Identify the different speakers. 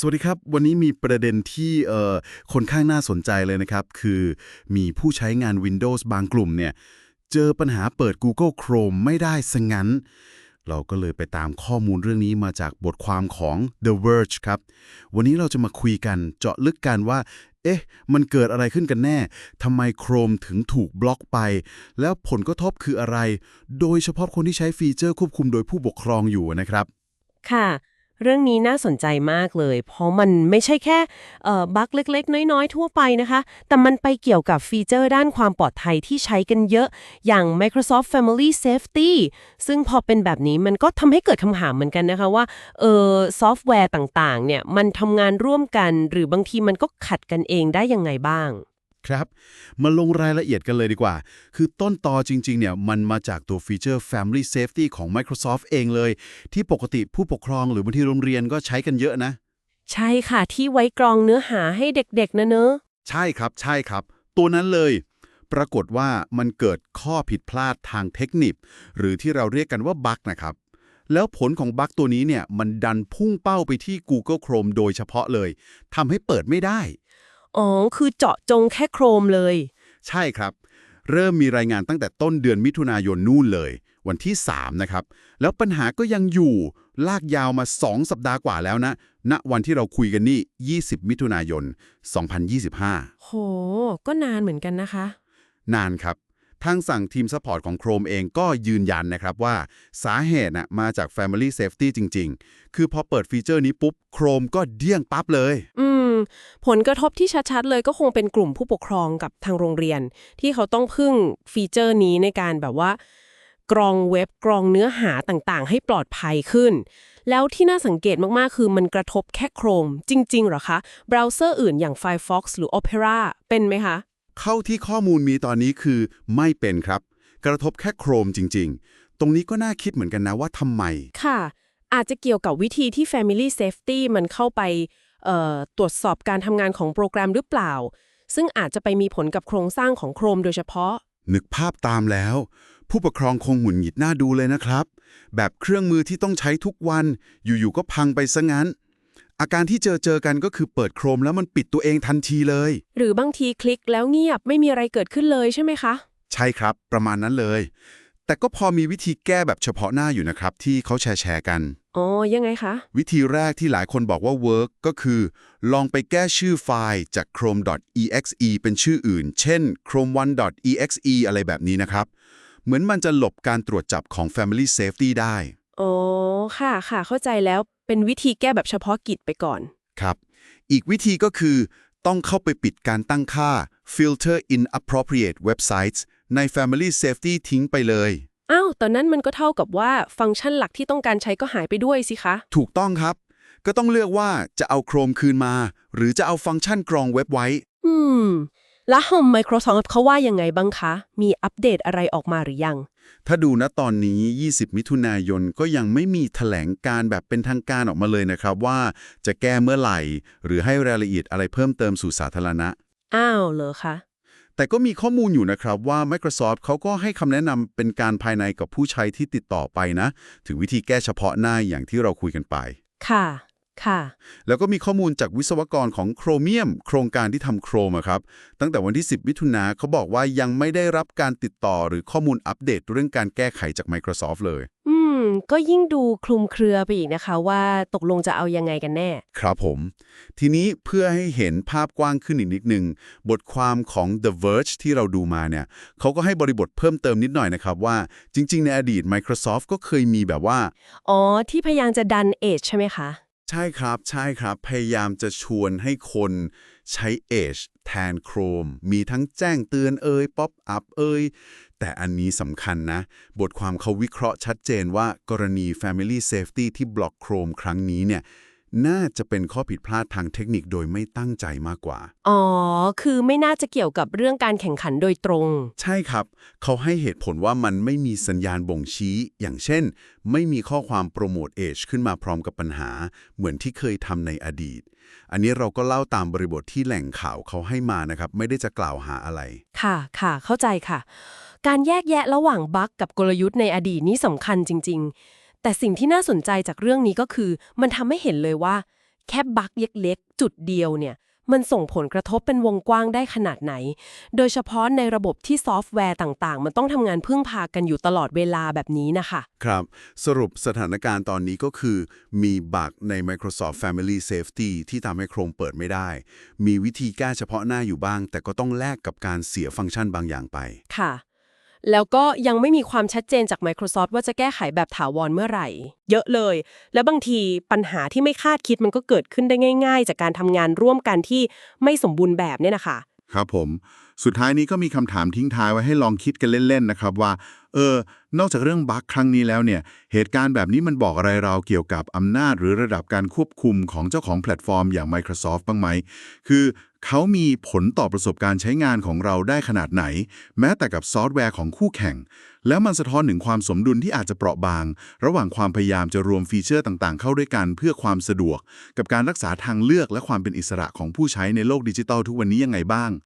Speaker 1: สวัสดีครับ วันนี้มีประเด็นที่เอ่อคนข้างน่าสนใจเลยนะครับ คือมีผู้ใช้งาน Windows บางกลุ่มเนี่ย เจอปัญหาเปิด Google Chrome ไม่ได้ซะงั้น เราก็เลยไปตามข้อมูลเรื่องนี้มาจากบทความของ The Verge ครับ วันนี้เราจะมาคุยกันเจาะลึกกันว่า เอ๊ะ มันเกิดอะไรขึ้นกันแน่ทำไม Chrome ถึงถูกบล็อกไป แล้วผลกระทบคืออะไร โดยเฉพาะคนที่ใช้ฟีเจอร์ควบคุมโดยผู้ปกครองอยู่นะครับ
Speaker 2: ค่ะ เรื่องนี้น่าสนใจมากเลย เพราะมันไม่ใช่แค่บั๊กเล็กๆ น้อยๆ ทั่วไปนะคะ แต่มันไปเกี่ยวกับฟีเจอร์ด้านความปลอดภัยที่ใช้กันเยอะ อย่าง Microsoft Family Safety ซึ่งพอเป็นแบบนี้มันก็ทำให้เกิดคำถามเหมือนกันนะคะว่าเออซอฟต์แวร์ต่างๆเนี่ยมันทำงานร่วมกัน หรือบางทีมันก็ขัดกันเองได้ยังไงบ้าง
Speaker 1: ครับ มาลงรายละเอียดกันเลยดีกว่า คือต้นตอจริงๆเนี่ยมันมาจากตัวฟีเจอร์ Family Safety ของ Microsoft เองเลย ที่ปกติผู้ปกครองหรือบางทีโรงเรียนก็ใช้กันเยอะนะ
Speaker 2: ใช่ค่ะที่ไว้กรองเนื้อหาให้เด็กๆนะเนอะ
Speaker 1: ใช่ครับใช่ครับ ตัวนั้นเลย ปรากฏว่ามันเกิดข้อผิดพลาดทางเทคนิค หรือที่เราเรียกกันว่าบั๊กนะครับแล้วผลของบั๊กตัวนี้เนี่ยมันดันพุ่งเป้าไปที่ Google Chrome โดยเฉพาะเลยทำให้เปิดไม่ได้
Speaker 2: อ๋อ คือเจาะจงแค่โครมเลย
Speaker 1: ใช่ครับ เริ่มมีรายงานตั้งแต่ต้นเดือนมิถุนายนนู่นเลย วันที่ 3 นะครับ แล้วปัญหาก็ยังอยู่ลากยาวมา 2 สัปดาห์กว่าแล้วนะ ณ วันที่เราคุยกันนี่ 20 มิถุนายน 2025
Speaker 2: โห ก็นานเหมือนกันนะคะ
Speaker 1: นานครับ ทางสั่งทีมซัพพอร์ตของ Chrome เองก็ยืนยันนะครับว่าสาเหตุน่ะมาจาก Family Safety จริง ๆ คือพอเปิดฟีเจอร์นี้ปุ๊บ Chrome ก็เดี้ยงปั๊บเลย
Speaker 2: อืม ผลกระทบที่ชัดๆ เลยก็คงเป็นกลุ่มผู้ปกครองกับทางโรงเรียน ที่เขาต้องพึ่งฟีเจอร์นี้ในการแบบว่า กรองเว็บกรองเนื้อหาต่างๆ ให้ปลอดภัยขึ้น แล้วที่น่าสังเกตมากๆ คือมันกระทบแค่โครม จริงๆเหรอคะ เบราว์เซอร์อื่นอย่าง Firefox หรือ Opera เป็นไหมคะ
Speaker 1: เข้าที่ข้อมูลมีตอนนี้คือไม่เป็นครับ กระทบแค่ Chrome จริง ๆ ตรงนี้ก็น่าคิดเหมือนกันนะว่าทำไม
Speaker 2: ค่ะ อาจจะเกี่ยวกับวิธีที่ Family Safety มันเข้าไปเอ่อ ตรวจสอบการทำงานของโปรแกรมหรือเปล่า ซึ่งอาจจะไปมีผลกับโครงสร้างของโครมโดยเฉพาะ
Speaker 1: นึกภาพตามแล้ว ผู้ปกครองคงหงุดหงิดหน้าดูเลยนะครับ แบบเครื่องมือที่ต้องใช้ทุกวัน อยู่ๆก็พังไปซะงั้น อาการที่เจอเจอกันก็คือเปิดโครมแล้วมันปิดตัวเองทันทีเลย
Speaker 2: หรือบางทีคลิกแล้วเงียบไม่มีอะไรเกิดขึ้นเลยใช่ไหมคะ
Speaker 1: ใช่ครับ ประมาณนั้นเลย แต่ก็พอมีวิธีแก้แบบเฉพาะหน้าอยู่นะครับ ที่เขาแชร์แชร์กัน
Speaker 2: อ๋อ ยังไงคะ
Speaker 1: วิธีแรกที่หลายคนบอกว่าเวิร์กก็คือ ลองไปแก้ชื่อไฟล์จาก chrome.exe เป็นชื่ออื่น เช่น chrome1.exe อะไรแบบนี้นะครับ เหมือนมันจะหลบการตรวจจับของ Family Safety ได้
Speaker 2: อ๋อ ค่ะค่ะ เข้าใจแล้ว เป็นวิธีแก้แบบเฉพาะกิจไปก่อน
Speaker 1: ครับ อีกวิธีก็คือ ต้องเข้าไปปิดการตั้งค่า filter inappropriate websites ใน Family Safety ทิ้งไปเลย
Speaker 2: อ้าว ตอนนั้นมันก็เท่ากับว่าฟังก์ชันหลักที่ต้องการใช้ก็หายไปด้วยสิคะ
Speaker 1: ถูกต้องครับ ก็ต้องเลือกว่าจะเอา Chrome คืนมา หรือจะเอาฟังก์ชันกรองเว็บไว้
Speaker 2: อืม แล้ว Microsoft เขาว่ายังไงบ้างคะ มีอัปเดตอะไรออกมาหรือยัง
Speaker 1: ถ้าดูณตอนนี้ 20 มิถุนายนก็ยังไม่มีแถลงการแบบเป็นทางการออกมาเลยนะครับว่า จะแก้เมื่อไหร่ หรือให้รายละเอียดอะไรเพิ่มเติมสู่สาธารณะ
Speaker 2: อ้าว เหรอคะ
Speaker 1: แต่ก็มีข้อมูลอยู่นะครับว่า Microsoft เขาก็ให้คำแนะนำเป็นการภายในกับผู้ใช้ที่ติดต่อไปนะ ถึงวิธีแก้เฉพาะหน้าอย่างที่เราคุยกันไป
Speaker 2: ค่ะ ค่ะ
Speaker 1: แล้วก็มีข้อมูลจากวิศวกรของ Chromium โครงการที่ทำโครมครับ ตั้งแต่วันที่ 10มิถุนาเขาบอกว่ายังไม่ได้รับการติดต่อหรือข้อมูลอัปเดตเรื่องการแก้ไขจาก Microsoft เลย
Speaker 2: อืม ก็ยิ่งดูคลุมเครือไปอีกนะคะว่าตกลงจะเอายังไงกันแน่
Speaker 1: ครับผม ทีนี้เพื่อให้เห็นภาพกว้างขึ้นอีกนิดนึง บทความของ The Verge ที่เราดูมาเนี่ยเขาก็ให้บริบทเพิ่มเติมนิดหน่อยนะครับว่าจริง ๆ ในอดีต Microsoft ก็เคยมีแบบว่า
Speaker 2: อ๋อ ที่พยายามจะดันเอชใช่ไหมคะ
Speaker 1: ใช่ครับใช่ครับ พยายามจะชวนให้คนใช้ Edge แทน Chrome มีทั้งแจ้งเตือนเอ่ยป๊อปอัพเอ่ยแต่อันนี้สำคัญนะ บทความเขาวิเคราะห์ชัดเจนว่ากรณี Family Safety ที่บล็อก Chrome ครั้งนี้เนี่ย น่าจะเป็นข้อผิดพลาดทางเทคนิคโดยไม่ตั้งใจมากกว่า
Speaker 2: อ๋อ คือไม่น่าจะเกี่ยวกับเรื่องการแข่งขันโดยตรง
Speaker 1: ใช่ครับ เขาให้เหตุผลว่ามันไม่มีสัญญาณบ่งชี้ อย่างเช่น ไม่มีข้อความโปรโมทเอชขึ้นมาพร้อมกับปัญหา เหมือนที่เคยทำในอดีต อันนี้เราก็เล่าตามบริบทที่แหล่งข่าวเขาให้มานะครับ ไม่ได้จะกล่าวหาอะไร
Speaker 2: ค่ะ ค่ะ เข้าใจค่ะ การแยกแยะระหว่างบั๊กกับกลยุทธ์ในอดีตนี่สำคัญจริง ๆ แต่สิ่งที่น่าสนใจจากเรื่องนี้ก็คือ มันทำให้เห็นเลยว่า แค่บั๊กเล็กๆจุดเดียวเนี่ย มันส่งผลกระทบเป็นวงกว้างได้ขนาดไหน โดยเฉพาะในระบบที่ซอฟต์แวร์ต่างๆ มันต้องทำงานพึ่งพากันอยู่ตลอดเวลาแบบนี้นะคะ
Speaker 1: ครับ สรุปสถานการณ์ตอนนี้ก็คือ มีบั๊กใน Microsoft Family Safety ที่ทำให้โครงเปิดไม่ได้ มีวิธีแก้เฉพาะหน้าอยู่บ้าง แต่ก็ต้องแลกกับการเสียฟังก์ชันบางอย่างไป
Speaker 2: ค่ะ แล้วก็ยังไม่มีความชัดเจนจาก Microsoft ว่าจะแก้ไขแบบถาวรเมื่อไหร่ เยอะเลย แล้วบางทีปัญหาที่ไม่คาดคิดมันก็เกิดขึ้นได้ง่าย ๆ จากการทำงานร่วมกันที่ไม่สมบูรณ์แบบเนี่ยนะคะ
Speaker 3: ครับผม สุดท้ายนี้ก็มีคำถามทิ้งท้ายไว้ให้ลองคิดกันเล่นๆนะครับว่า เออ นอกจากเรื่องบั๊กครั้งนี้แล้วเนี่ย เหตุการณ์แบบนี้มันบอกอะไรเราเกี่ยวกับอำนาจหรือระดับการควบคุมของเจ้าของแพลตฟอร์มอย่าง Microsoft บ้างไหม คือ เขามีผลต่อประสบการณ์ใช้งานของเราได้ขนาดไหน แม้แต่กับซอฟต์แวร์ของคู่แข่ง แล้วมันสะท้อนถึงความสมดุลที่อาจจะเปราะบาง ระหว่างความพยายามจะรวมฟีเจอร์ต่างๆ เข้าด้วยกันเพื่อความสะดวก กับการรักษาทางเลือกและความเป็นอิสระของผู้ใช้ในโลกดิจิทัลทุกวันนี้ยังไงบ้าง